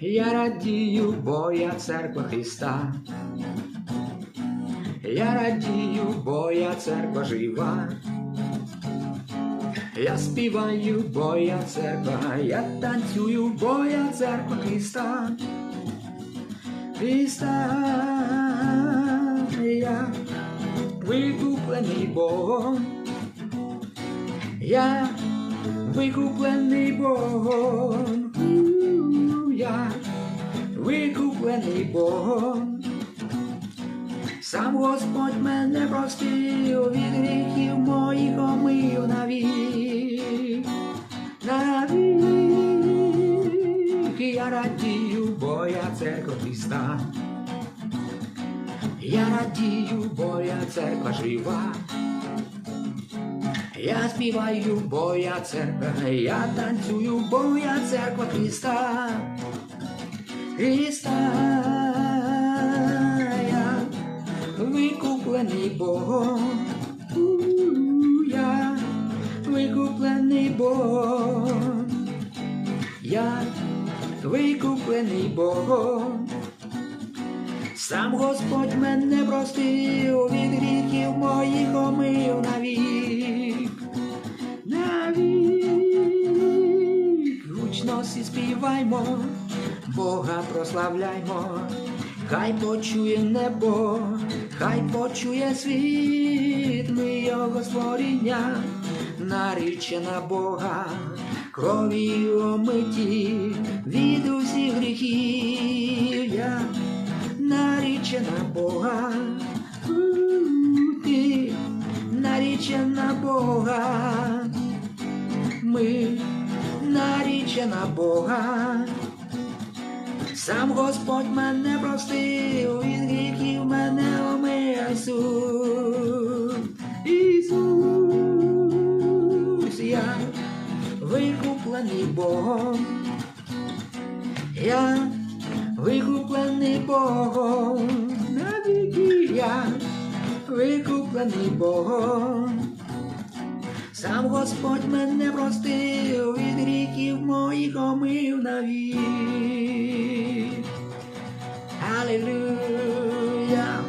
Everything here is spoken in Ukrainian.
Я радію, бо я церква Христа. Я радію, бо я церква жива. Я співаю, бо я церква, я танцюю, бо я церква Христа. Христа, я викуплений Богом. Я викуплений Богом. Я викуплений Богом. Сам Господь мене простив від гріхів моїх омив навік. Навік я радію, бо я церква Христа. Я радію, бо я церква жива. Я співаю, бо я церква, я танцюю, бо я церква Христа. Христа, я викуплений Богом. Я викуплений Богом. Я викуплений Богом. Сам Господь мене простив від гріхів моїх омив навік. Всі співаймо, Бога прославляймо, хай почує небо, хай почує світ, ми його створіння, нарічена Бога, крові омиті від усіх гріхів. Я нарічена Бога, ти нарічена Бога, ми нарічена Бога. Сам Господь мене простив, від гріхів мене омив Ісус. Ісус, я викуплений Богом. Я викуплений Богом, навіки я викуплений Богом. Сам Господь мене простив, від гріхів Hallelujah.